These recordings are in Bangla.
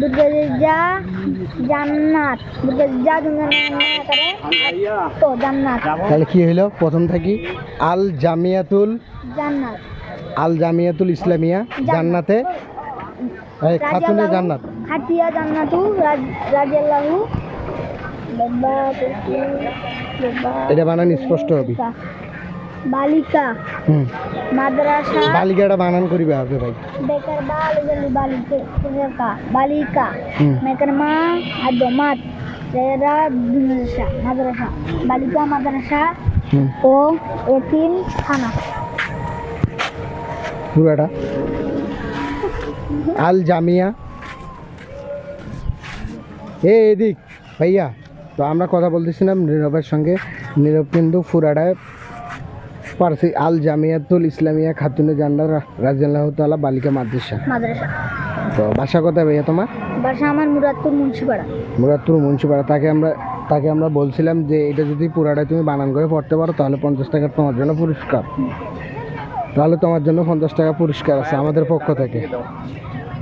দুর্গা জান্নাত। দুর্গা জান্নাত তো জান্নাত। তাহলে কি হইল? প্রথম থাকি। আল জামিয়াতুল জান্নাত। আল জামিয়াতুল ইসলামিয়া জান্নাতে। এই খাতুনে জান্নাত। খাটিয়া জান্নাতু রাজিয়াল্লাহু। এটা বানান স্পষ্ট হবে। বালিকা। মাদ্রাসা। বালিকাটা বানান করিবে আপনি ভাই। বেকার মাদ্রাসা বালিকা মাদ্রাসা ও এতিম খানা। আল জামিয়া। এ এদিক। ভাইয়া তো আমরা কথা বলতেছিলাম নীরবের সঙ্গে। নীরব কিন্তু ফুরাডায় পারসি আল জামিয়াতুল ইসলামিয়া খাতুনে জান্নার রাজিয়াল্লাহ তালা বালিকা মাদ্রাসা। মাদ্রাসা। তো বাসা কোথায় ভাইয়া তোমার? বাসা আমার মুরাদপুর মুন্সিপাড়া। মুরাদপুর মুন্সিপাড়া। তাকে আমরা তাকে আমরা বলছিলাম যে এটা যদি পুরাটা তুমি বানান করে পড়তে পারো তাহলে পঞ্চাশ টাকা তোমার জন্য পুরস্কার। তাহলে তোমার জন্য পঞ্চাশ টাকা পুরস্কার আছে আমাদের পক্ষ থেকে।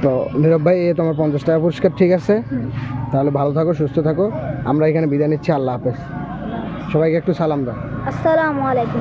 তো নীরব ভাই এ তোমার পঞ্চাশ টাকা পুরস্কার ঠিক আছে? তাহলে ভালো থাকো সুস্থ থাকো। আমরা এখানে বিদায় নিচ্ছি আল্লাহ হাফেজ। সবাইকে একটু সালাম দাও। আসসালামু আলাইকুম।